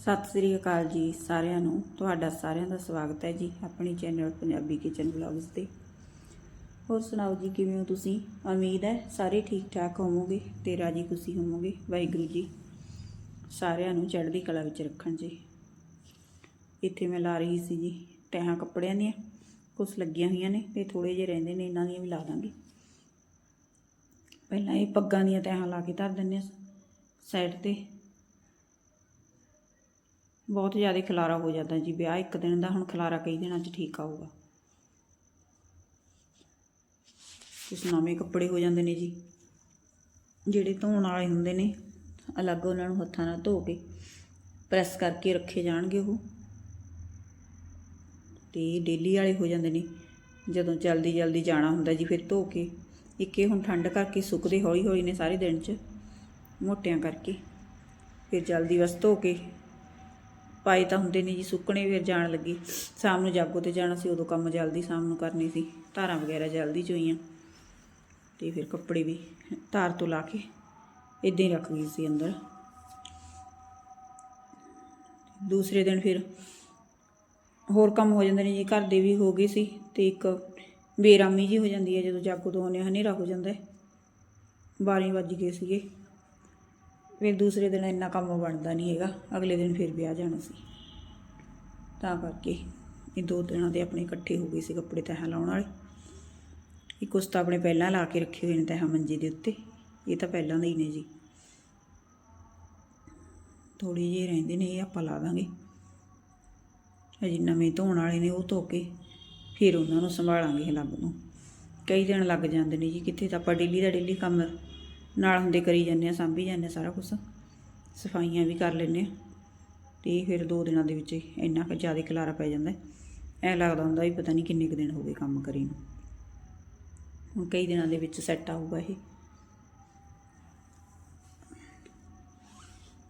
ਸਤਿ ਸ੍ਰੀ ਅਕਾਲ ਜੀ ਸਾਰਿਆਂ ਨੂੰ। ਤੁਹਾਡਾ ਸਾਰਿਆਂ ਦਾ ਸਵਾਗਤ ਹੈ ਜੀ ਆਪਣੀ ਚੈਨਲ ਪੰਜਾਬੀ ਕਿਚਨ ਵਲੌਗਸ ਤੇ। ਹੋਰ ਸੁਣਾਓ ਜੀ, ਕਿਵੇਂ ਹੋ ਤੁਸੀਂ? ਉਮੀਦ ਹੈ ਸਾਰੇ ਠੀਕ ਠਾਕ ਹੋਵੋਗੇ ਤੇ ਰਾਜੀ ਖੁਸ਼ੀ ਹੋਵੋਗੇ। ਵਾਹਿਗੁਰੂ ਜੀ ਸਾਰਿਆਂ ਨੂੰ ਚੜ੍ਹਦੀ ਕਲਾ ਵਿੱਚ ਰੱਖਣ ਜੀ। ਇੱਥੇ ਮੈਂ ਲਾ ਰਹੀ ਸੀ ਜੀ ਤਹਾਂ ਕੱਪੜਿਆਂ ਦੀਆਂ। ਕੁਛ ਲੱਗੀਆਂ ਹੋਈਆਂ ਨੇ ਤੇ ਥੋੜੇ ਜਿਹੇ ਰਹਿੰਦੇ ਨੇ, ਇਹਨਾਂ ਦੀਆਂ ਵੀ ਲਾ ਦਾਂਗੇ। ਪਹਿਲਾਂ ਇਹ ਪੱਗਾਂ ਦੀਆਂ ਤਹਾਂ ਲਾ ਕੇ ਧਰ ਦਿੰਦੇ ਆ ਸਾਈਡ ਤੇ ਬਹੁਤ ਜ਼ਿਆਦਾ ਖਲਾਰਾ ਹੋ ਜਾਂਦਾ ਜੀ ਵਿਆਹ ਇੱਕ ਦਿਨ ਦਾ, ਹੁਣ ਖਲਾਰਾ ਕਈ ਦਿਨਾਂ 'ਚ ਠੀਕ ਆਊਗਾ। ਕੁਛ ਨਵੇਂ ਕੱਪੜੇ ਹੋ ਜਾਂਦੇ ਨੇ ਜੀ, ਜਿਹੜੇ ਧੋਣ ਵਾਲੇ ਹੁੰਦੇ ਨੇ, ਅਲੱਗ ਉਹਨਾਂ ਨੂੰ ਹੱਥਾਂ ਨਾਲ ਧੋ ਕੇ ਪ੍ਰੈਸ ਕਰਕੇ ਰੱਖੇ ਜਾਣਗੇ ਉਹ। ਤੇ ਡੇਲੀ ਵਾਲੇ ਹੋ ਜਾਂਦੇ ਨੇ, ਜਦੋਂ ਜਲਦੀ ਜਲਦੀ ਜਾਣਾ ਹੁੰਦਾ ਜੀ ਫਿਰ ਧੋ ਕੇ, ਇੱਕੇ ਹੁਣ ਠੰਡ ਕਰਕੇ ਸੁੱਕਦੇ ਹੌਲੀ ਹੌਲੀ ਨੇ ਸਾਰੇ ਦਿਨ 'ਚ, ਮੋਟਿਆਂ ਕਰਕੇ, ਫਿਰ ਜਲਦੀ ਬਸ ਧੋ ਕੇ ਪਾਏ ਤਾਂ ਹੁੰਦੇ ਨੇ ਜੀ, ਸੁੱਕਣੇ ਫਿਰ ਜਾਣ ਲੱਗੀ। ਸ਼ਾਮ ਨੂੰ ਜਾਗੋ ਤੇ ਜਾਣਾ ਸੀ, ਉਦੋਂ ਕੰਮ ਜਲਦੀ ਸ਼ਾਮ ਨੂੰ ਕਰਨੀ ਸੀ। ਧਾਰਾਂ ਵਗੈਰਾ ਜਲਦੀ ਚੋਈਆਂ। ਤੇ ਫਿਰ ਕੱਪੜੇ ਵੀ ਧਾਰ ਤੋਂ ਲਾ ਕੇ ਇਦਾਂ ਹੀ ਰੱਖ ਗਈ ਸੀ ਅੰਦਰ। ਦੂਸਰੇ ਦਿਨ ਫਿਰ ਹੋਰ ਕੰਮ ਹੋ ਜਾਂਦੇ ਨੇ ਜੀ, ਘਰ ਦੇ ਵੀ ਹੋ ਗਏ ਸੀ ਤੇ ਇੱਕ ਬੇਰਾਮੀ ਜੀ ਹੋ ਜਾਂਦੀ ਹੈ, ਜਦੋਂ ਜਾਗੋ ਤੋਂ ਆਉਂਦੇ ਹਨੇਰਾ ਹੋ ਜਾਂਦਾ ਹੈ। 12 ਵੱਜ ਗਏ ਸੀਗੇ। ਫਿਰ ਦੂਸਰੇ ਦਿਨ ਇੰਨਾ ਕੰਮ ਬਣਦਾ ਨਹੀਂ ਹੈਗਾ, ਅਗਲੇ ਦਿਨ ਫਿਰ ਵਿਆਹ ਜਾਣਾ ਸੀ। ਤਾਂ ਕਰਕੇ ਇਹ ਦੋ ਦਿਨਾਂ ਦੇ ਆਪਣੇ ਇਕੱਠੇ ਹੋ ਗਏ ਸੀ ਕੱਪੜੇ ਤਹਾਂ ਲਾਉਣ ਵਾਲੇ। ਇਹ ਉਸ ਤਾਂ ਆਪਣੇ ਪਹਿਲਾਂ ਲਾ ਕੇ ਰੱਖੇ ਹੋਏ ਨੇ ਤਹਾਂ ਮੰਜੀ ਦੇ ਉੱਤੇ। ਇਹ ਤਾਂ ਪਹਿਲਾਂ ਦੇ ਹੀ ਨੇ ਜੀ। ਥੋੜੀ ਜਿਹੀ ਰਹਿੰਦੇ ਨੇ, ਇਹ ਆਪਾਂ ਲਾ ਦਾਂਗੇ। ਅਜੇ ਨਵੇਂ ਧੋਣ ਵਾਲੇ ਨੇ ਉਹ ਧੋ ਕੇ ਫਿਰ ਉਹਨਾਂ ਨੂੰ ਸੰਭਾਲਾਂਗੇ ਅਲੱਗ ਨੂੰ। ਕਈ ਦਿਨ ਲੱਗ ਜਾਂਦੇ ਨੇ ਜੀ, ਕਿੱਥੇ ਤਾਂ ਆਪਾਂ ਡੇਲੀ ਦਾ ਡੇਲੀ ਕੰਮ ਨਾਲ ਹੁੰਦੇ ਕਰੀ ਜਾਂਦੇ ਆ, ਸਾਂਭੀ ਜਾਂਦੇ ਆ ਸਾਰਾ ਕੁਝ ਸਫਾਈਆਂ ਵੀ ਕਰ ਲੈਂਦੇ ਆ। ਤੇ ਫਿਰ ਦੋ ਦਿਨਾਂ ਦੇ ਵਿੱਚ ਇੰਨਾ ਕੁ ਜ਼ਿਆਦਾ ਖਲਾਰਾ ਪੈ ਜਾਂਦਾ। ਐ ਲੱਗਦਾ ਹੁੰਦਾ ਵੀ ਪਤਾ ਨਹੀਂ ਕਿੰਨੇ ਕੁ ਦਿਨ ਹੋ ਗਏ ਕੰਮ ਕਰੀ ਨੂੰ। ਹੁਣ ਕਈ ਦਿਨਾਂ ਦੇ ਵਿੱਚ ਸੈੱਟ ਆਊਗਾ ਇਹ।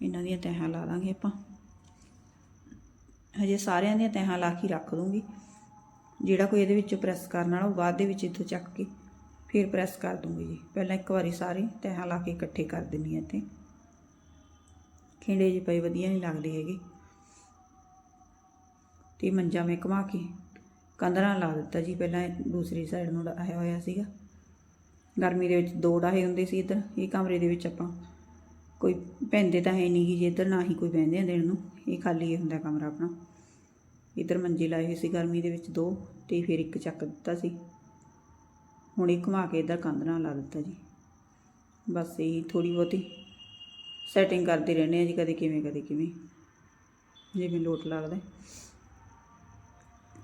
ਇਹਨਾਂ ਦੀਆਂ ਤਹਾਂ ਲਾ ਦਾਂਗੇ ਆਪਾਂ। ਹਜੇ ਸਾਰਿਆਂ ਦੀਆਂ ਤਹਾਂ ਲਾ ਕੇ ਰੱਖ ਦੂੰਗੀ। ਜਿਹੜਾ ਕੋਈ ਇਹਦੇ ਵਿੱਚੋਂ ਪ੍ਰੈਸ ਕਰਨ ਵਾਲਾ ਉਹ ਬਾਅਦ ਦੇ ਵਿੱਚ ਇੱਥੋਂ ਚੱਕ ਕੇ ਫਿਰ ਪ੍ਰੈਸ ਕਰ ਦੂੰਗੀ ਜੀ। ਪਹਿਲਾਂ ਇੱਕ ਵਾਰੀ ਸਾਰੇ ਤਹਿਾਂ ਲਾ ਕੇ ਇਕੱਠੇ ਕਰ ਦਿੰਨੀ ਆ ਤੇ ਖਿੰਡੇ ਜੀ ਪਏ, ਵਧੀਆ ਨਹੀਂ ਲੱਗਦੇ ਹੈਗੀ। ਤੇ ਮੰਜਾ ਮੈਂ ਘੁਮਾ ਕੇ ਕੰਧਰਾਂ ਲਾ ਦਿੱਤਾ ਜੀ। ਪਹਿਲਾਂ ਦੂਸਰੀ ਸਾਈਡ ਨੂੰ ਆਇਆ ਹੋਇਆ ਸੀਗਾ। ਗਰਮੀ ਦੇ ਵਿੱਚ ਦੋ ਡਾਹੇ ਹੁੰਦੇ ਸੀ ਇੱਧਰ। ਇਹ ਕਮਰੇ ਦੇ ਵਿੱਚ ਆਪਾਂ ਕੋਈ ਪੈਂਦੇ ਤਾਂ ਹੈ ਨਹੀਂ ਗੀ ਜੀ ਇੱਧਰ, ਨਾ ਹੀ ਕੋਈ ਬਹਿੰਦੇ ਆ ਦਿਨ ਨੂੰ। ਇਹ ਖਾਲੀ ਹੀ ਹੁੰਦਾ ਕਮਰਾ ਆਪਣਾ। ਇੱਧਰ ਮੰਜੇ ਲਾਏ ਹੋਏ ਸੀ ਗਰਮੀ ਦੇ ਵਿੱਚ ਦੋ ਤੇ ਫਿਰ ਇੱਕ ਚੱਕ ਦਿੱਤਾ ਸੀ। ਹੁਣ ਇਹ ਘੁਮਾ ਕੇ ਇੱਧਰ ਕੰਧ ਨਾਲ ਲਾ ਦਿੱਤਾ ਜੀ। ਬਸ ਇਹੀ ਥੋੜੀ ਬਹੁਤੀ ਸੈਟਿੰਗ ਕਰਦੇ ਰਹਿੰਦੇ ਆ ਜੀ ਕਦੇ ਕਿਵੇਂ ਕਦੇ ਕਿਵੇਂ। ਜਿਵੇਂ ਲੋਟ ਲੱਗਦਾ।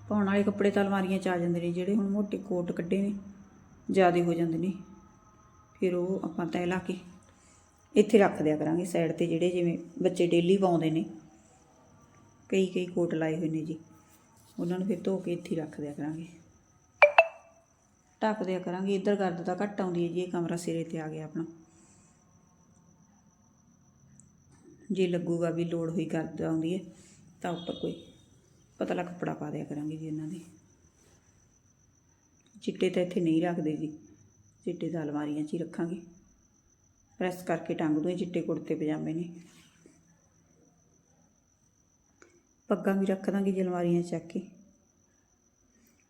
ਪਾਉਣ ਵਾਲੇ ਕੱਪੜੇ ਤਾਂ ਅਲਮਾਰੀਆਂ 'ਚ ਆ ਜਾਂਦੇ ਨੇ, ਜਿਹੜੇ ਹੁਣ ਮੋਟੇ ਕੋਟ ਕੱਢੇ ਨੇ, ਜ਼ਿਆਦੇ ਹੋ ਜਾਂਦੇ ਨੇ। ਫਿਰ ਉਹ ਆਪਾਂ ਤੈ ਲਾ ਕੇ ਇੱਥੇ ਰੱਖ ਦਿਆ ਕਰਾਂਗੇ ਸਾਈਡ ਤੇ ਜਿਹੜੇ ਜਿਵੇਂ ਬੱਚੇ ਡੇਲੀ ਪਾਉਂਦੇ ਨੇ। ਕਈ ਕਈ ਕੋਟ ਲਾਏ ਹੋਏ ਨੇ ਜੀ। ਉਹਨਾਂ ਨੂੰ ਫਿਰ ਧੋ ਕੇ ਇੱਥੇ ਹੀ ਰੱਖ ਦਿਆ ਕਰਾਂਗੇ। ਢੱਕ ਦਿਆ ਕਰਾਂਗੇ, ਇੱਧਰ ਗਰਦ ਤਾਂ ਘੱਟ ਆਉਂਦੀ ਹੈ ਜੀ, ਇਹ ਕਮਰਾ ਸਿਰੇ ਤੇ ਆ ਗਿਆ ਆਪਣਾ। ਜੇ ਲੱਗੂਗਾ ਵੀ ਲੋੜ ਹੋਈ ਗਰਦ ਆਉਂਦੀ ਹੈ, ਤਾਂ ਉੱਪਰ ਕੋਈ ਪਤਲਾ ਕੱਪੜਾ ਪਾ ਦਿਆ ਕਰਾਂਗੇ ਜੀ ਇਹਨਾਂ ਦੇ। ਚਿੱਟੇ ਤਾਂ ਇੱਥੇ ਨਹੀਂ ਰੱਖਦੇ ਜੀ, ਚਿੱਟੇ ਤਾਂ ਅਲਮਾਰੀਆਂ 'ਚ ਹੀ ਰੱਖਾਂਗੇ। ਪ੍ਰੈਸ ਕਰਕੇ ਟੰਗ ਦੂੰ ਇਹ ਚਿੱਟੇ ਕੁੜਤੇ ਪਜਾਮੇ ਨੇ। ਪੱਗਾਂ ਵੀ ਰੱਖ ਦਾਂਗੇ ਜੀ ਅਲਮਾਰੀਆਂ ਚੱਕ ਕੇ।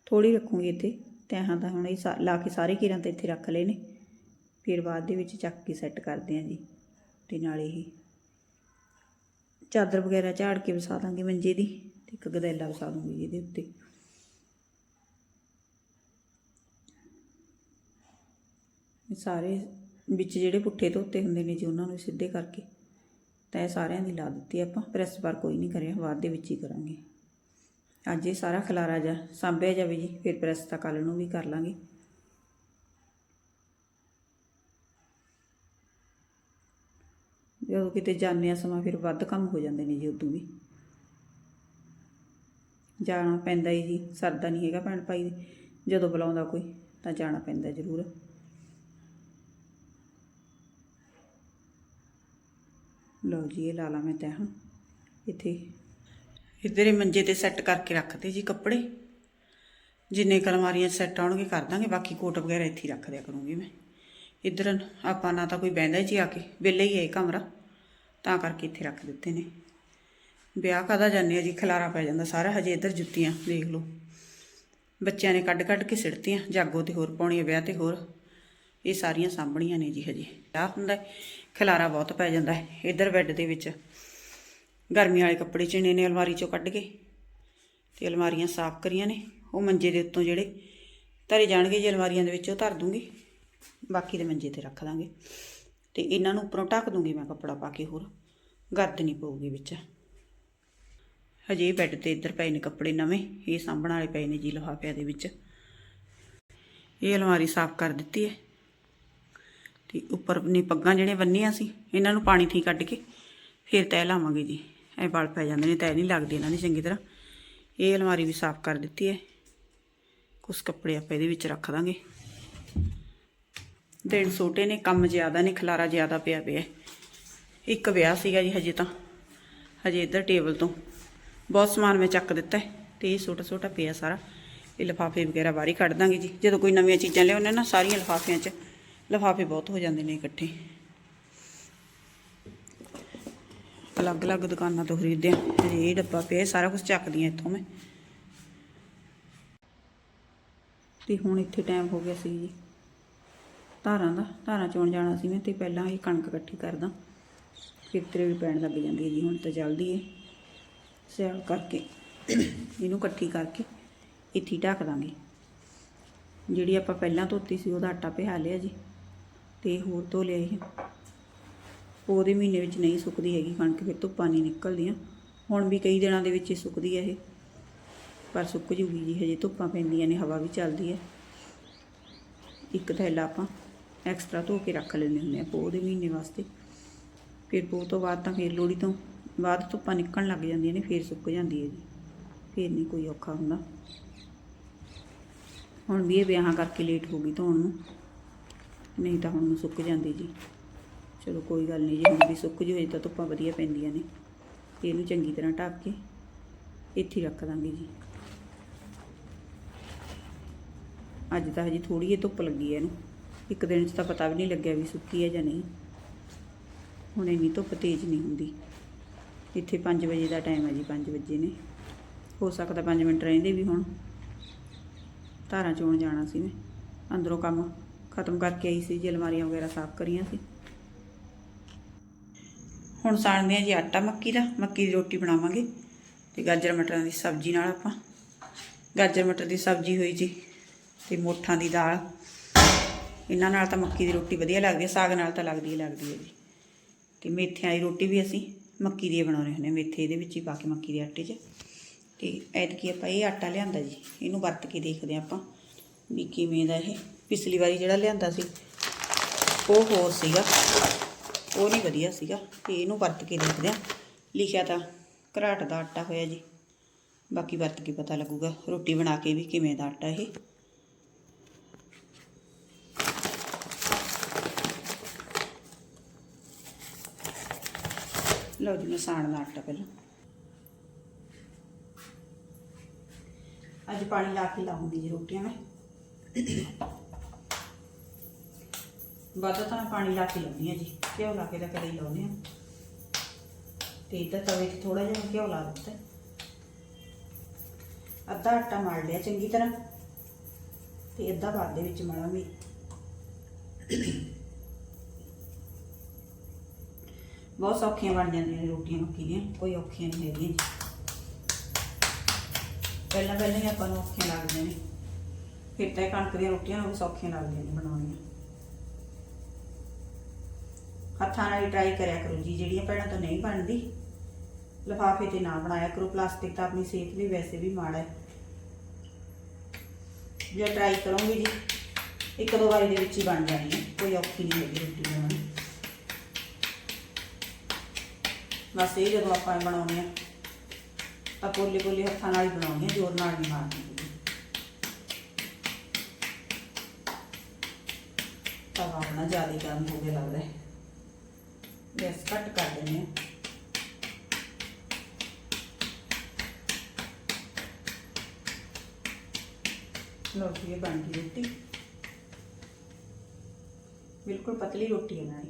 ਥੋੜੀ ਰੱਖੂੰਗੀ ਇੱਥੇ। ਤਹਾਂ ਤਾਂ ਹੁਣ ਇਹ ਸਾ- ਲਾ ਕੇ ਸਾਰੇ ਘੇਰਾਂ ਤੇ ਇੱਥੇ ਰੱਖ ਲਏ ਨੇ। ਫਿਰ ਬਾਅਦ ਦੇ ਵਿੱਚ ਚੱਕ ਕੇ ਸੈੱਟ ਕਰਦੇ ਆਂ ਜੀ, ਤੇ ਨਾਲੇ ਹੀ ਚਾਦਰ ਵਗੈਰਾ ਝਾੜ ਕੇ ਵਸਾ ਦਾਂਗੇ ਮੰਜੇ ਦੀ, ਤੇ ਇੱਕ ਗਦੈਲਾ ਵਸਾ ਦੂੰਗੀ ਇਹਦੇ ਉੱਤੇ। ਸਾਰੇ ਵਿੱਚ ਜਿਹੜੇ ਪੁੱਠੇ ਧੋਤੇ ਹੁੰਦੇ ਨੇ ਜੀ, ਉਹਨਾਂ ਨੂੰ ਸਿੱਧੇ ਕਰਕੇ ਤਾਂ ਇਹ ਸਾਰਿਆਂ ਦੀ ਲਾ ਦਿੱਤੀ ਆਪਾਂ ਪ੍ਰੈਸ ਪਰ ਕੋਈ ਨਹੀਂ ਕਰਿਆ, ਬਾਅਦ ਦੇ ਵਿੱਚ ਹੀ ਕਰਾਂਗੇ। ਅੱਜ ਇਹ ਸਾਰਾ ਖਲਾਰਾ ਜਾ ਸਾਂਭਿਆ ਜਾਵੇ ਜੀ, ਫਿਰ ਪ੍ਰੈਸ ਤਾਂ ਕੱਲ ਨੂੰ ਵੀ ਕਰ ਲਾਂਗੇ। ਜਦੋਂ ਕਿਤੇ ਜਾਂਦੇ ਆ ਸਮਾਂ, ਫਿਰ ਵੱਧ ਕੰਮ ਹੋ ਜਾਂਦੇ ਨੇ ਜੀ ਉਦੋਂ ਵੀ। ਜਾਣਾ ਪੈਂਦਾ ਹੀ ਜੀ, ਸਰਦਾ ਨਹੀਂ ਹੈਗਾ ਭੈਣ ਭਾਈ, ਜਦੋਂ ਬੁਲਾਉਂਦਾ ਕੋਈ ਤਾਂ ਜਾਣਾ ਪੈਂਦਾ ਜ਼ਰੂਰ। ਲਓ ਜੀ, ਇਹ ਲਾ ਲਾ ਮੈਂ ਤੈਂ ਹਾਂ ਇੱਥੇ ਇੱਧਰ ਮੰਜੇ ਤੇ ਸੈੱਟ ਕਰਕੇ ਰੱਖਦੇ ਜੀ ਕੱਪੜੇ। ਜਿੰਨੇ ਕਲਮਾਰੀਆਂ ਸੈੱਟ ਆਉਣਗੇ ਕਰ ਦਾਂਗੇ ਬਾਕੀ ਕੋਟ ਵਗੈਰਾ ਇੱਥੇ ਹੀ ਰੱਖ ਦਿਆ ਕਰੂੰਗੀ ਮੈਂ। ਇੱਧਰ ਆਪਾਂ ਨਾ ਤਾਂ ਕੋਈ ਬਹਿੰਦਾ ਜੀ ਆ ਕੇ ਵਿਹਲੇ ਹੀ ਹੈ ਕਮਰਾ ਤਾਂ ਕਰਕੇ ਇੱਥੇ ਰੱਖ ਦਿੱਤੇ ਨੇ। ਵਿਆਹ ਕਾਦਾ ਜਾਂਦੇ ਆ ਜੀ ਖਲਾਰਾ ਪੈ ਜਾਂਦਾ ਸਾਰਾ ਹਜੇ ਇੱਧਰ ਜੁੱਤੀਆਂ ਦੇਖ ਲਓ। ਬੱਚਿਆਂ ਨੇ ਕੱਢ ਕੱਢ ਕੇ ਸਿੜਤੀਆਂ ਜਾਗੋ ਤੇ ਹੋਰ ਪਾਉਣੀ ਆ ਵਿਆਹ ਤੇ ਹੋਰ। ਇਹ ਸਾਰੀਆਂ ਸਾਂਭਣੀਆਂ ਨੇ ਜੀ ਹਜੇ। ਵਿਆਹ ਹੁੰਦਾ ਹੈ, ਖਲਾਰਾ ਬਹੁਤ ਪੈ ਜਾਂਦਾ ਹੈ ਇੱਧਰ ਬੈੱਡ ਦੇ ਵਿੱਚ। ਗਰਮੀ ਵਾਲੇ ਕੱਪੜੇ ਚਿਣੇ ਨੇ ਅਲਮਾਰੀ ਚੋਂ ਕੱਢ ਕੇ ਤੇ ਅਲਮਾਰੀਆਂ ਸਾਫ਼ ਕਰੀਆਂ ਨੇ। ਉਹ ਮੰਜੇ ਦੇ ਉੱਤੋਂ ਜਿਹੜੇ ਧਰੇ ਜਾਣਗੇ, ਜੀ ਅਲਮਾਰੀਆਂ ਦੇ ਵਿੱਚ ਉਹ ਧਰ ਦੂੰਗੀ। ਬਾਕੀ ਦੇ ਮੰਜੇ ਤੇ ਰੱਖ ਦਾਂਗੇ। ਤੇ ਇਹਨਾਂ ਨੂੰ ਉੱਪਰੋਂ ਢੱਕ ਦੂੰਗੀ ਮੈਂ ਕੱਪੜਾ ਪਾ ਕੇ ਹੋਰ। ਗਰਦ ਨਹੀਂ ਪਊਗੀ ਵਿੱਚ। ਹਜੇ ਬੈੱਡ ਤੇ ਇੱਧਰ ਪਏ ਨੇ ਕੱਪੜੇ ਨਵੇਂ, ਇਹ ਸਾਂਭਣ ਵਾਲੇ ਪਏ ਨੇ ਜੀ ਲਿਫਾਫਿਆਂ ਦੇ ਵਿੱਚ। ਇਹ ਅਲਮਾਰੀ ਸਾਫ਼ ਕਰ ਦਿੱਤੀ ਹੈ। ਤੇ ਉੱਪਰ ਨੇ ਪੱਗਾਂ ਜਿਹੜੀਆਂ ਬੰਨੀਆਂ ਸੀ, ਇਹਨਾਂ ਨੂੰ ਪਾਣੀ ਥੀ ਕੱਢ ਕੇ ਫਿਰ ਤੈ ਲਾਵਾਂਗੇ ਜੀ। ਇਹ ਵਲ ਪੈ ਜਾਂਦੇ ਨੇ ਤਾਂ ਇਹ ਨਹੀਂ ਲੱਗਦੇ ਇਹਨਾਂ ਦੀ ਚੰਗੀ ਤਰ੍ਹਾਂ। ਇਹ ਅਲਮਾਰੀ ਵੀ ਸਾਫ਼ ਕਰ ਦਿੱਤੀ ਹੈ ਕੁਝ ਕੱਪੜੇ ਆਪਾਂ ਇਹਦੇ ਵਿੱਚ ਰੱਖ ਦਾਂਗੇ। ਦਿਨ ਛੋਟੇ ਨੇ, ਕੰਮ ਜ਼ਿਆਦਾ ਨੇ, ਖਲਾਰਾ ਜ਼ਿਆਦਾ ਪਿਆ ਪਿਆ। ਇੱਕ ਵਿਆਹ ਸੀਗਾ ਜੀ ਹਜੇ ਤਾਂ। ਹਜੇ ਇੱਧਰ ਟੇਬਲ ਤੋਂ। ਬਹੁਤ ਸਮਾਨ ਮੈਂ ਚੱਕ ਦਿੱਤਾ ਹੈ ਤੇ ਇਹ ਛੋਟਾ ਛੋਟਾ ਪਿਆ ਸਾਰਾ। ਇਹ ਲਿਫਾਫੇ ਵਗੈਰਾ ਬਾਹਰ ਹੀ ਕੱਢ ਦਾਂਗੇ ਜੀ। ਜਦੋਂ ਕੋਈ ਨਵੀਆਂ ਚੀਜ਼ਾਂ ਲਿਆਉਂਦੇ ਨਾ ਸਾਰੀਆਂ ਲਿਫਾਫਿਆਂ 'ਚ। ਲਿਫਾਫੇ ਬਹੁਤ ਹੋ ਜਾਂਦੇ ਨੇ ਇਕੱਠੇ। ਅਲੱਗ-ਅਲੱਗ ਦੁਕਾਨਾਂ ਤੋਂ ਖਰੀਦਦੇ ਆ ਹਜੇ ਇਹ ਡੱਬਾ ਪਿਆ ਸਾਰਾ ਕੁਝ ਚੱਕਦੀ ਆ ਇੱਥੋਂ ਮੈਂ। ਤੇ ਹੁਣ ਇੱਥੇ ਟਾਈਮ ਹੋ ਗਿਆ ਸੀ ਜੀ। ਧਾਰਾਂ ਦਾ, ਧਾਰਾਂ ਚੋਣ ਜਾਣਾ ਸੀ ਮੈਂ ਤੇ ਪਹਿਲਾਂ ਇਹ ਕਣਕ ਇਕੱਠੀ ਕਰਦਾ। ਫਿਰ ਵੀ ਪੈਣ ਲੱਗ ਜਾਂਦੀ ਹੈ ਜੀ, ਹੁਣ ਤਾਂ ਜਲਦੀ ਹੈ। ਸਿਆਲ ਕਰਕੇ, ਇਹਨੂੰ ਇਕੱਠੀ ਕਰਕੇ ਇੱਥੇ ਢੱਕ ਦਾਂਗੇ। ਜਿਹੜੀ ਆਪਾਂ ਪਹਿਲਾਂ ਧੋਤੀ ਸੀ, ਉਹਦਾ ਆਟਾ ਪਿਹਾ ਲਿਆ ਜੀ। ਤੇ ਹੋਰ ਧੋ ਲਿਆ ਇਹ। ਉਹਦੇ ਮਹੀਨੇ ਵਿੱਚ ਨਹੀਂ ਸੁੱਕਦੀ ਹੈਗੀ ਕਣਕ, ਫਿਰ ਧੁੱਪਾਂ ਨਹੀਂ ਨਿਕਲਦੀਆਂ। ਹੁਣ ਵੀ ਕਈ ਦਿਨਾਂ ਦੇ ਵਿੱਚ ਇਹ ਸੁੱਕਦੀ ਹੈ ਇਹ। ਪਰ ਸੁੱਕ ਜੂਗੀ ਜੀ, ਹਜੇ ਧੁੱਪਾਂ ਪੈਂਦੀਆਂ ਨੇ, ਹਵਾ ਵੀ ਚੱਲਦੀ ਹੈ ਇੱਕ ਥੈਲਾ ਆਪਾਂ ਐਕਸਟਰਾ ਧੋ ਕੇ ਰੱਖ ਲੈਂਦੇ ਹੁੰਦੇ ਆ ਪੋਹ ਦੇ ਮਹੀਨੇ ਵਾਸਤੇ। ਫਿਰ ਪੋਹ ਤੋਂ ਬਾਅਦ ਤਾਂ ਫਿਰ ਲੋਹੜੀ ਤੋਂ ਬਾਅਦ ਧੁੱਪਾਂ ਨਿਕਲਣ ਲੱਗ ਜਾਂਦੀਆਂ ਨੇ, ਫਿਰ ਸੁੱਕ ਜਾਂਦੀ ਹੈ ਜੀ। ਫਿਰ ਨਹੀਂ ਕੋਈ ਔਖਾ ਹੁੰਦਾ। ਹੁਣ ਵੀ ਇਹ ਵਿਆਹਾਂ ਕਰਕੇ ਲੇਟ ਹੋ ਗਈ ਧੋਣ ਨੂੰ। ਨਹੀਂ ਤਾਂ ਹੁਣ ਸੁੱਕ ਜਾਂਦੀ ਜੀ। ਚਲੋ ਕੋਈ ਗੱਲ ਨਹੀਂ, ਜੀ ਹੁਣ ਵੀ ਸੁੱਕ ਜੂ ਹਜੇ ਤਾਂ ਧੁੱਪਾਂ ਵਧੀਆ ਪੈਂਦੀਆਂ ਨੇ। ਤੇ ਇਹਨੂੰ ਚੰਗੀ ਤਰ੍ਹਾਂ ਢੱਕ ਕੇ ਇੱਥੇ ਰੱਖ ਦਾਂਗੇ ਜੀ। ਅੱਜ ਤਾਂ ਹਜੇ ਥੋੜੀ ਜਿਹੀ ਧੁੱਪ ਲੱਗੀ ਹੈ ਇਹਨੂੰ। ਇੱਕ ਦਿਨ 'ਚ ਤਾਂ ਪਤਾ ਵੀ ਨਹੀਂ ਲੱਗਿਆ ਵੀ ਸੁੱਕੀ ਹੈ ਜਾਂ ਨਹੀਂ। ਹੁਣ ਇੰਨੀ ਧੁੱਪ ਤੇਜ਼ ਨਹੀਂ ਹੁੰਦੀ। ਇੱਥੇ 5 ਵਜੇ ਦਾ ਟਾਈਮ ਹੈ ਜੀ 5 ਵਜੇ ਨੇ। ਹੋ ਸਕਦਾ 5 ਮਿੰਟ ਰਹਿੰਦੇ ਵੀ ਹੁਣ। ਧਾਰਾਂ ਚੋਣ ਜਾਣਾ ਸੀ ਮੈਂ। ਅੰਦਰੋਂ ਕੰਮ ਖਤਮ ਕਰਕੇ ਆਈ ਸੀ ਜੀ ਅਲਮਾਰੀਆਂ ਵਗੈਰਾ ਸਾਫ਼ ਕਰੀਆਂ ਸੀ। ਹੁਣ ਸਾਣਦੇ ਆ ਜੀ ਆਟਾ ਮੱਕੀ ਦਾ, ਮੱਕੀ ਦੀ ਰੋਟੀ ਬਣਾਵਾਂਗੇ ਤੇ ਗਾਜਰ ਮਟਰਾਂ ਦੀ ਸਬਜ਼ੀ ਨਾਲ ਆਪਾਂ। ਗਾਜਰ ਮਟਰ ਦੀ ਸਬਜ਼ੀ ਹੋਈ ਜੀ ਤੇ ਮੋਠਾਂ ਦੀ ਦਾਲ। ਇਹਨਾਂ ਨਾਲ ਤਾਂ ਮੱਕੀ ਦੀ ਰੋਟੀ ਵਧੀਆ ਲੱਗਦੀ ਹੈ ਸਾਗ ਨਾਲ ਤਾਂ ਲੱਗਦੀ ਹੀ ਲੱਗਦੀ ਹੈ ਜੀ। ਤੇ ਮੇਥਿਆਂ ਦੀ ਰੋਟੀ ਵੀ ਅਸੀਂ ਮੱਕੀ ਦੀ ਬਣਾਉਣੇ ਹੁੰਦੇ ਹਾਂ, ਮੇਥੇ ਇਹਦੇ ਵਿੱਚ ਹੀ ਪਾ ਕੇ ਮੱਕੀ ਦੇ ਆਟੇ 'ਚ। ਤੇ ਐਤਕੀ ਆਪਾਂ ਇਹ ਆਟਾ ਲਿਆਂਦਾ ਜੀ, ਇਹਨੂੰ ਵਰਤ ਕੇ ਦੇਖਦੇ ਹਾਂ ਆਪਾਂ ਵੀ ਕਿਵੇਂ ਦਾ ਇਹ। ਪਿਛਲੀ ਵਾਰੀ ਜਿਹੜਾ ਲਿਆਂਦਾ ਸੀ, ਉਹ ਹੋਰ ਸੀਗਾ। ਉਹ ਨਹੀਂ ਵਧੀਆ ਸੀਗਾ, ਤੇ ਇਹਨੂੰ ਵਰਤ ਕੇ ਦੇਖਦੇ ਹਾਂ। ਲਿਖਿਆ ਤਾਂ ਘਰਾਟ ਦਾ ਆਟਾ ਹੋਇਆ ਜੀ। ਬਾਕੀ ਵਰਤ ਕੇ ਪਤਾ ਲੱਗੂਗਾ, ਰੋਟੀ ਬਣਾ ਕੇ ਵੀ ਕਿਵੇਂ ਦਾ ਆਟਾ ਇਹ। ਲਓ ਜੀ, ਮਸਾਣ ਦਾ ਆਟਾ ਪਹਿਲਾਂ। ਅੱਜ ਪਾਣੀ ਲਾ ਕੇ ਲਾਉਂਗੀ ਜੀ ਰੋਟੀਆਂ ਮੈਂ। ਵੱਧ ਤਾਂ ਮੈਂ ਪਾਣੀ ਲਾ ਕੇ ਲਾਉਂਦੀ ਹਾਂ ਜੀ, ਘਿਓ ਲਾ ਕੇ ਤਾਂ ਕਦੇ ਲਾਉਂਦੇ ਹਾਂ। ਤੇ ਇੱਧਰ ਤਵੇ 'ਤੇ ਥੋੜਾ ਜਿਹਾ ਘਿਓ ਲਾ ਦਿੱਤਾ। ਅੱਧਾ ਆਟਾ ਮਲ ਲਿਆ ਚੰਗੀ ਤਰ੍ਹਾਂ, ਤੇ ਅੱਧਾ ਬਾਅਦ ਦੇ ਵਿੱਚ ਮਲਾਂਗੇ। ਬਹੁਤ ਸੌਖੀਆਂ ਬਣ ਜਾਂਦੀਆਂ ਨੇ ਰੋਟੀਆਂ ਮੱਕੀ ਦੀਆਂ ਕੋਈ ਔਖੀਆਂ ਨਹੀਂ ਹੈਗੀਆਂ ਪਹਿਲਾਂ ਪਹਿਲਾਂ ਹੀ ਆਪਾਂ ਨੂੰ ਔਖੀਆਂ ਲੱਗਦੀਆਂ ਨੇ। ਫਿਰ ਤਾਂ ਕਣਕ ਦੀਆਂ ਰੋਟੀਆਂ ਨੂੰ ਵੀ ਸੌਖੀਆਂ ਲੱਗਦੀਆਂ ਨੇ ਬਣਾਉਣੀਆਂ। ਹੱਥਾਂ ਨਾਲ ਹੀ ਟਰਾਈ ਕਰਿਆ ਕਰੋ ਜੀ, ਜਿਹੜੀਆਂ ਭੈਣਾਂ ਤੋਂ ਨਹੀਂ ਬਣਦੀ। ਲਿਫਾਫੇ ਤੇ ਨਾ ਬਣਾਇਆ ਕਰੋ ਪਲਾਸਟਿਕ ਤਾਂ ਆਪਣੀ ਸਿਹਤ ਲਈ ਵੈਸੇ ਵੀ ਮਾੜਾ ਹੈ। ਜੇ ਟਰਾਈ ਕਰੋਗੇ ਜੀ, ਇੱਕ ਦੋ ਵਾਰੀ ਦੇ ਵਿੱਚ ਹੀ ਬਣ ਜਾਣੀ ਹੈ, ਕੋਈ ਔਖੀ ਨਹੀਂ ਹੈਗੀ ਰੋਟੀ ਬਣਾਉਣੀ। ਬਸ ਇਹ ਜਦੋਂ ਆਪਾਂ ਬਣਾਉਂਦੇ ਆ ਤਾਂ ਪੋਲੇ ਪੋਲੇ ਹੱਥਾਂ ਨਾਲ ਹੀ ਬਣਾਉਂਦੇ ਆ ਜ਼ੋਰ ਨਾਲ ਨਹੀਂ ਮਾਰਦੇ। ਤਵਾ ਆਪਣਾ ਜ਼ਿਆਦਾ ਗਰਮ ਹੋ ਗਿਆ ਲੱਗਦਾ ਹੈ। ਗੈਸ ਘੱਟ ਕਰ ਦਿੰਦੇ ਹਾਂ ਲਓ ਜੀ ਇਹ ਬਣ ਗਈ ਰੋਟੀ ਬਿਲਕੁਲ ਪਤਲੀ ਰੋਟੀ ਹੈ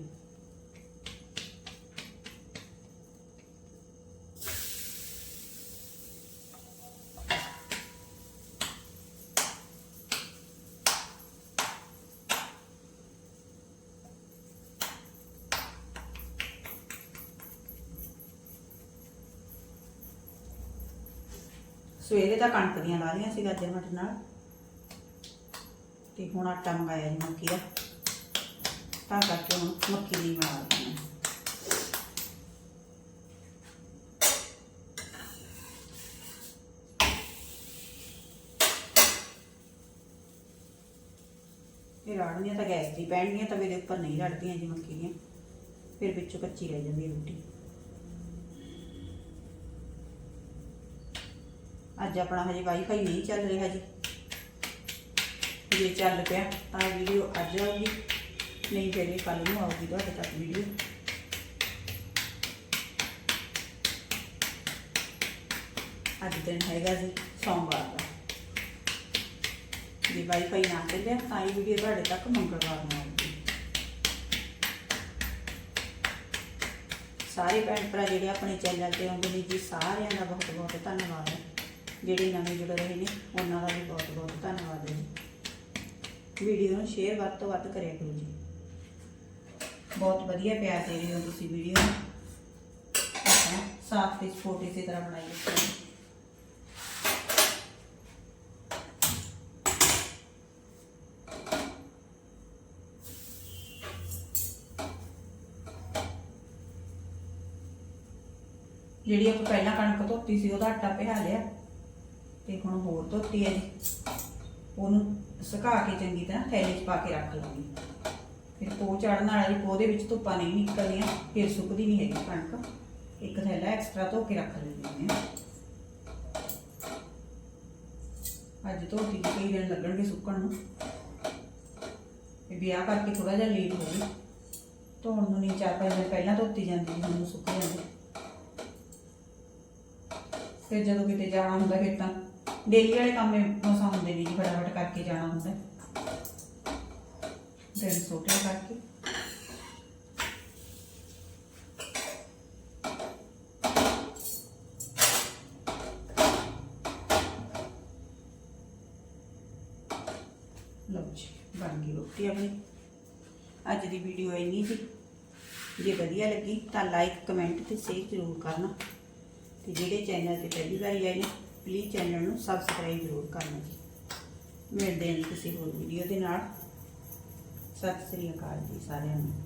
ਸਵੇਰੇ ਤਾਂ ਕਣਕ ਦੀਆਂ ਲਾ ਲਈਆਂ ਸੀ ਗਾਜਰ ਮਟਰ ਨਾਲ। ਤੇ ਹੁਣ ਆਟਾ ਮੰਗਾਇਆ ਜੀ ਮੱਕੀ ਦਾ। ਤਾਂ ਕਰਕੇ ਹੁਣ ਮੱਕੀ ਦੀ ਬਣਾ ਰਹੀ ਹਾਂ ਇਹ ਰਾੜਨੀਆਂ ਤਾਂ ਗੈਸ ਦੀ ਪੈਣਗੀਆਂ, ਤਵੇ ਦੇ ਉੱਪਰ ਨਹੀਂ ਰੜਦੀਆਂ ਜੀ ਮੱਕੀ ਦੀਆਂ। ਫਿਰ ਵਿੱਚੋਂ ਕੱਚੀ ਰਹਿ ਜਾਂਦੀ ਹੈ ਰੋਟੀ। ਅੱਜ ਆਪਣਾ ਹਜੇ ਵਾਈਫਾਈ ਨਹੀਂ ਚੱਲ ਰਿਹਾ ਜੀ। ਜੇ ਚੱਲ ਪਿਆ ਤਾਂ ਵੀਡੀਓ ਅੱਜ ਆਊਗੀ। ਨਹੀਂ ਫਿਰ ਇਹ ਕੱਲ ਨੂੰ ਆਊਗੀ ਤੁਹਾਡੇ ਤੱਕ ਵੀਡੀਓ ਅੱਜ ਦਿਨ ਹੈਗਾ ਜੀ ਸੋਮਵਾਰ ਦਾ। ਜੇ ਵਾਈਫਾਈ ਨਾ ਚੱਲਿਆ ਤਾਂ ਇਹ ਵੀਡੀਓ ਤੁਹਾਡੇ ਤੱਕ ਮੰਗਲਵਾਰ ਨੂੰ ਆਊਗੀ। ਸਾਰੇ ਭੈਣ ਭਰਾ ਜਿਹੜੇ ਆਪਣੇ ਚੈਨਲ ਤੇ ਆਉਂਦੇ ਨੇ ਜੀ, ਸਾਰਿਆਂ ਦਾ ਬਹੁਤ ਬਹੁਤ ਧੰਨਵਾਦ। ਹੈ ਜਿਹੜੇ ਨਵੇਂ ਜੁੜ ਰਹੇ ਨੇ, ਉਹਨਾਂ ਦਾ ਵੀ ਬਹੁਤ ਬਹੁਤ ਧੰਨਵਾਦ ਹੈ ਜੀ। ਵੀਡੀਓ ਨੂੰ ਸ਼ੇਅਰ ਵੱਧ ਤੋਂ ਵੱਧ ਕਰਿਆ ਕਰੋ ਜੀ। ਬਹੁਤ ਵਧੀਆ ਪਿਆਰ ਦੇ ਰਹੇ ਹੋ ਤੁਸੀਂ ਵੀਡੀਓ ਨੂੰ। ਆਪਣਾ ਸਾਥ ਤੇ ਸਪੋਰਟ ਇਸੇ ਤਰ੍ਹਾਂ ਬਣਾਈ ਰੱਖੋ ਜਿਹੜੀ ਆਪਾਂ ਪਹਿਲਾਂ ਕਣਕ ਧੋਤੀ ਸੀ, ਉਹਦਾ ਆਟਾ ਪਿਹਾ ਲਿਆ। ਤੇ ਹੁਣ ਹੋਰ ਧੋਤੀ ਹੈ ਜੀ। ਉਹਨੂੰ ਸੁਕਾ ਕੇ ਚੰਗੀ ਤਰ੍ਹਾਂ ਥੈਲੇ 'ਚ ਪਾ ਕੇ ਰੱਖ ਲਾਂਗੀ ਫਿਰ ਪੋ ਚੜਨ ਵਾਲਾ ਜੀ ਪੋ ਦੇ ਵਿੱਚ ਧੁੱਪਾਂ ਨਹੀਂ ਨਿਕਲਦੀਆਂ, ਫਿਰ ਸੁੱਕਦੀ ਨਹੀਂ ਹੈਗੀ ਕਣਕ। ਇੱਕ ਥੈਲਾ ਐਕਸਟਰਾ ਧੋ ਕੇ ਰੱਖ ਲੈਂਦੇ ਹਾਂ। ਅੱਜ ਧੋਤੀ ਜੀ, ਕਈ ਦਿਨ ਲੱਗਣਗੇ ਸੁੱਕਣ ਨੂੰ। ਇਹ ਵਿਆਹ ਕਰਕੇ ਥੋੜਾ ਜਿਹਾ ਲੇਟ ਹੋ ਗਈ। ਧੋਣ ਨੂੰ ਨਹੀਂ, ਚਾਰ ਪੰਜ ਦਿਨ ਪਹਿਲਾਂ ਧੋਤੀ ਜਾਂਦੀ ਸੀ, ਹੁਣ ਸੁੱਕ ਜਾਂਦੀ। ਫਿਰ ਜਦੋਂ ਕਿਤੇ ਜਾਣਾ ਹੁੰਦਾ ਫਿਰ ਤਾਂ ਡੇਲੀ ਵਾਲੇ ਕੰਮ ਮਸਾਂ ਹੁੰਦੇ ਨੇ ਜੀ, ਫਟਾਫਟ ਕਰਕੇ ਜਾਣਾ ਹੁੰਦਾ। ਦਿਨ ਛੋਟੇ ਕਰਕੇ। ਲਓ ਜੀ, ਬਣ ਗਈ ਰੋਟੀ ਆਪਣੀ। ਅੱਜ ਦੀ ਵੀਡੀਓ ਇੰਨੀ ਸੀ। ਜੇ ਵਧੀਆ ਲੱਗੀ ਤਾਂ ਲਾਈਕ ਕਮੈਂਟ ਤੇ ਸ਼ੇਅਰ ਜ਼ਰੂਰ ਕਰਨਾ। ਤੇ ਜਿਹੜੇ ਚੈਨਲ ਤੇ ਪਹਿਲੀ ਵਾਰੀ ਆਏ ਨੇ ਪਲੀਜ਼ ਚੈਨਲ ਨੂੰ ਸਬਸਕ੍ਰਾਈਬ ਜ਼ਰੂਰ ਕਰਨਾ ਜੀ। ਮਿਲਦੇ ਹਾਂ ਜੀ ਕਿਸੇ ਹੋਰ ਵੀਡੀਓ ਦੇ ਨਾਲ। ਸਤਿ ਸ੍ਰੀ ਅਕਾਲ ਜੀ ਸਾਰਿਆਂ ਨੂੰ।